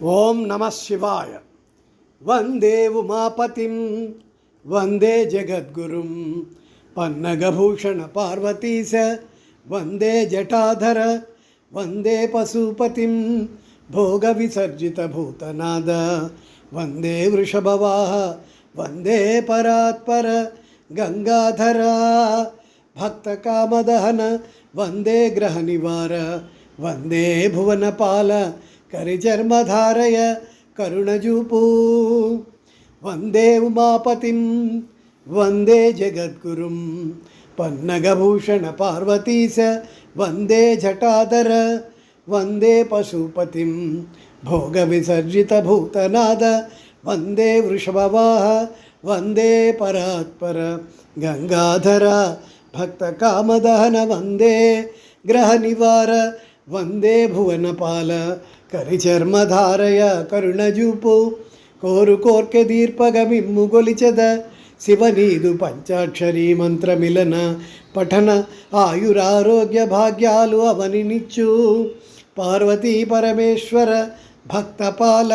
ఓం నమ శివాయ. వందే ఉమాపతిం వందే జగద్గురుం పన్నగభూషణ పార్వతీశ వందే జటాధర వందే పశుపతిం భోగ విసర్జిత భూతనాద వందే వృషభవాహ వందే పరాత్పర గంగాధర భక్తకామదహన వందే గ్రహ నివార వందే భువనపాల కరిచర్మధారయ కరుణజూపు. వందే ఉమాపతిం వందే జగద్గురుం. పన్నగభూషణ పార్వతీశ వందే జటాధర వందే పశుపతిం. భోగ విసర్జిత భూతనాద వందే వృషభవాహ వందే పరాత్పర. గంగాధర భక్త కామదహన వందే గ్రహ నివార వందే భువనపాల. కరిచర్మధారయ కరుణజూపు కోరు కోర్కె దీర్పగమిమ్ము గొలిచెద. శివనీదు పంచాక్షరీ మంత్రమిలన పఠన ఆయురారోగ్య భాగ్యాలు అవనినిచ్చు. పార్వతీ పరమేశ్వర భక్తపాల.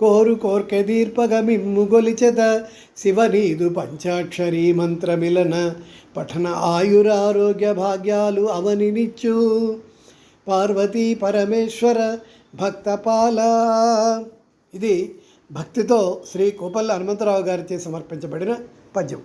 కోరు కోర్కె దీర్పగమిమ్ము గొలిచెద. శివనీదు పంచాక్షరీ మంత్రమిలన పఠన ఆయురారోగ్య భాగ్యాలు అవనినిచ్చు. పార్వతీ పరమేశ్వర భక్తపాల. ఇది భక్తితో శ్రీ కోపల్ల హనుమంతరావు గారిచే సమర్పించబడిన పద్యం.